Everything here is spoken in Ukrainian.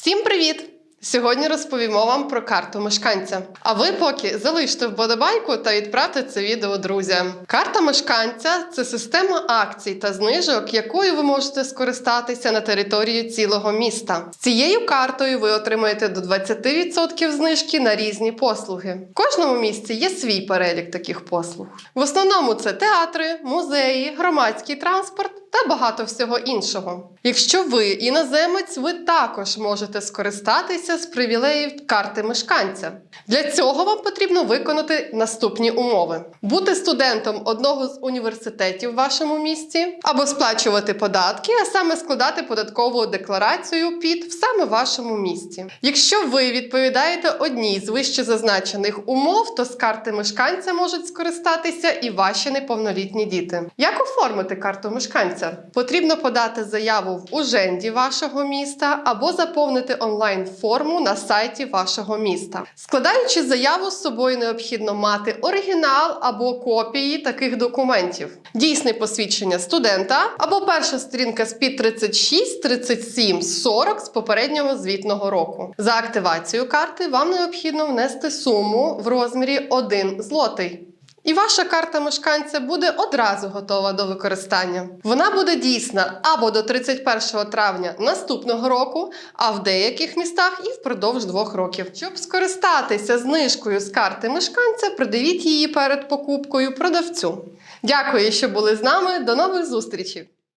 Всім привіт! Сьогодні розповімо вам про карту мешканця. А ви поки залиште вподобайку та відправте це відео друзям. Карта мешканця це система акцій та знижок, якою ви можете скористатися на території цілого міста. З цією картою ви отримаєте до 20% знижки на різні послуги. В кожному місці є свій перелік таких послуг. В основному це театри, музеї, громадський транспорт та багато всього іншого. Якщо ви іноземець, ви також можете скористатися з привілеїв карти мешканця. Для цього вам потрібно виконати наступні умови: бути студентом одного з університетів в вашому місті, або сплачувати податки, а саме складати податкову декларацію під в саме вашому місті. Якщо ви відповідаєте одній з вище зазначених умов, то з карти мешканця можуть скористатися і ваші неповнолітні діти. Як оформити карту мешканця? Потрібно подати заяву в уженді вашого міста або заповнити онлайн-форму на сайті вашого міста. Складаючи заяву з собою, необхідно мати оригінал або копії таких документів, дійсне посвідчення студента або перша сторінка з під 36, 37, 40 з попереднього звітного року. За активацію карти вам необхідно внести суму в розмірі 1 злотий. І ваша карта мешканця буде одразу готова до використання. Вона буде дійсна або до 31 травня наступного року, а в деяких містах і впродовж двох років. Щоб скористатися знижкою з карти мешканця, придивіть її перед покупкою продавцю. Дякую, що були з нами. До нових зустрічей!